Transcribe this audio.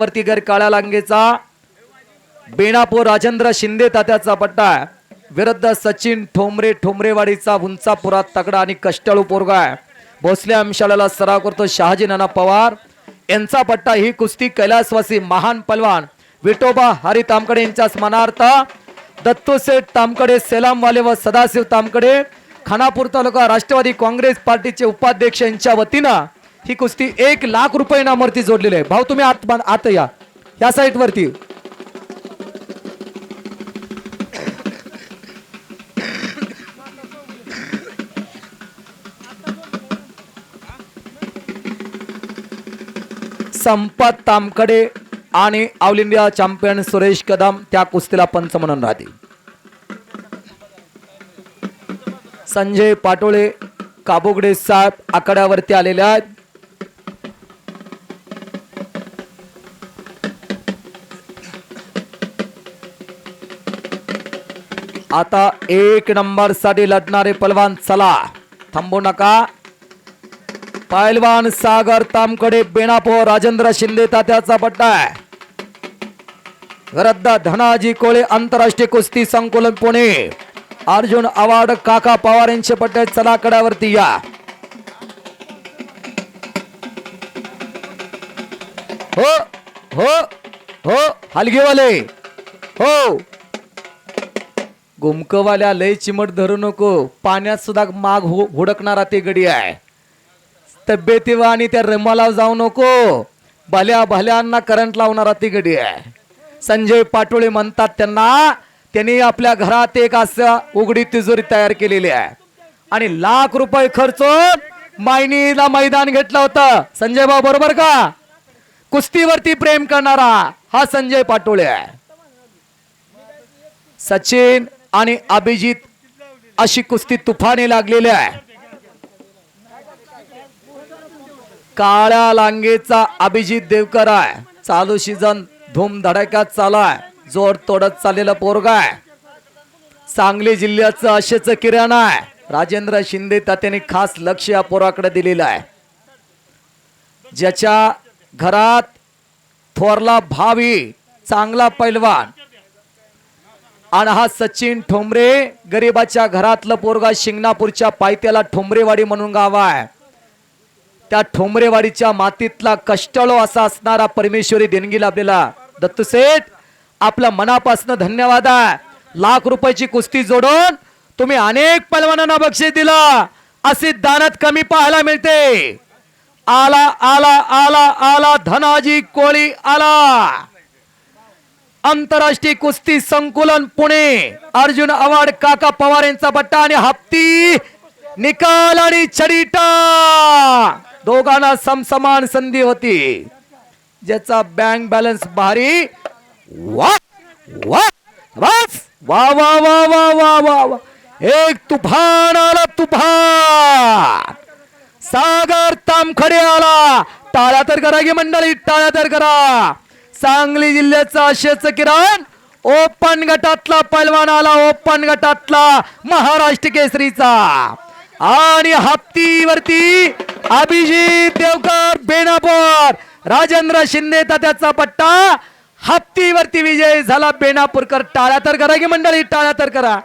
वरती घर काळ्या लांगेचा. बेणापूर राजेंद्र शिंदे तात्याचा पट्टा विरुद्ध सचिन ठोंबरे ठोंबरेवाडीचा उंचापुरात तगडा आणि कष्टाळू पोरगा आहे. भोसले अंशाला सराव करतो शहाजी नाना पवार. यांचा पट्टा ही कुस्ती कैलासवासी महान पलवान विठोबा हरी तामकडे यांच्या स्मरणार्थ दत्तूसेठ तामकडे सेलामवाले व सदाशिव तामकडे. खानापूर तालुका राष्ट्रवादी काँग्रेस पार्टीचे उपाध्यक्ष यांच्या वतीनं ही कुस्ती एक लाख रुपये नामवरती जोडलेली आहे. भाऊ तुम्ही आत आत या. या साईटवरती. संपत तामकडे आणि all India champion Suresh Kadam त्या कुस्तीला पंच म्हणून राहते. संजय पाटोळे काबोगडे साहेब आकड्यावरती आलेले आहेत. आता एक नंबरसाठी लढणारे पलवान चला. थांबू नका. पैलवान सागर तामकडे बेणापो राजेंद्र शिंदे तात्याचा पट्टा आहे. रद्द धनाजी कोळे आंतरराष्ट्रीय कुस्ती संकुलन पुणे. अर्जुन अवॉर्ड काका पवार यांचे पट्टे चला कडावरती या. हो हो हो हलगीवाले. हो. घुमकवाल्या लय चिमट धरू नको. पाण्यात सुद्धा माग हो हुडकणारा ते गडी आहे. तब्येतीवर आणि त्या रमाला जाऊ नको. भल्या भल्यांना करंट लावणारा ती गडी आहे. संजय पाटोळे म्हणतात त्यांना त्यांनी आपल्या घरात एक असं उघडी तिजोरी तयार केलेली आहे. आणि लाख रुपये खर्चून मायनीला मैदान घेतलं होतं. संजय भाऊ बरोबर का? कुस्तीवरती प्रेम करणारा हा संजय पाटोळे आहे. सचिन आणि अभिजित अशी कुस्ती तुफाने लागलेली आहे. काळ्या लांगेचा अभिजित देवकर आहे. चालू सीझन धूम धडाक्यात चालू आहे जोर तोडत चाललेला पोरगा आहे. सांगली जिल्ह्याचं अशेच किराणा आहे. राजेंद्र शिंदे तात्याने खास लक्ष या पोराकडे दिलेलं आहे. ज्याच्या घरात थोरला भावी चांगला पैलवान आणि हा सचिन ठोंबरे गरीबाच्या घरातलं पोरगा शिंगणापूरच्या पायथ्याला ठोंबरेवाडी म्हणून गाव आहे. त्या ठोंबरेवाडीच्या मातीतला कष्टळो असा असणारा परमेश्वरी देणगी लाभलेला. दत्तसेठ आपल्या मनापासून धन्यवाद आहे. लाख रुपयाची कुस्ती जोडून तुम्ही अनेक पलवानांना बक्षीस दिला. असे दानत कमी पाहायला मिळते. आला आला आला आला धनाजी कोळी आला. आंतरराष्ट्रीय कुस्ती संकुलन पुणे. अर्जुन अवार्ड काका पवार यांचा बट्टा आणि हप्ती. निकाल आणि छडीटा. दोघांना समसमान संधी होती. ज्याचा बँक बॅलन्स भारी. वा वा बस. वा वा वा वा वा वा वा. एक तुफान आला तुफान. सागर तामखडे आला. टाळ्या तर करा की मंडळी टाळ्या तर करा. सांगली जिल्ह्याचा अशेच किरण. ओपन गटातला पैलवान आला ओपन गटातला महाराष्ट्र केसरीचा. आणि हप्तीवरती अभिजित देवकर बेनापूर. राजेंद्र शिंदे त्याचा पट्टा. हप्तीवरती विजय झाला बेनापूरकर. टाळ्या तर करा की मंडळी टाळ्या तर करा.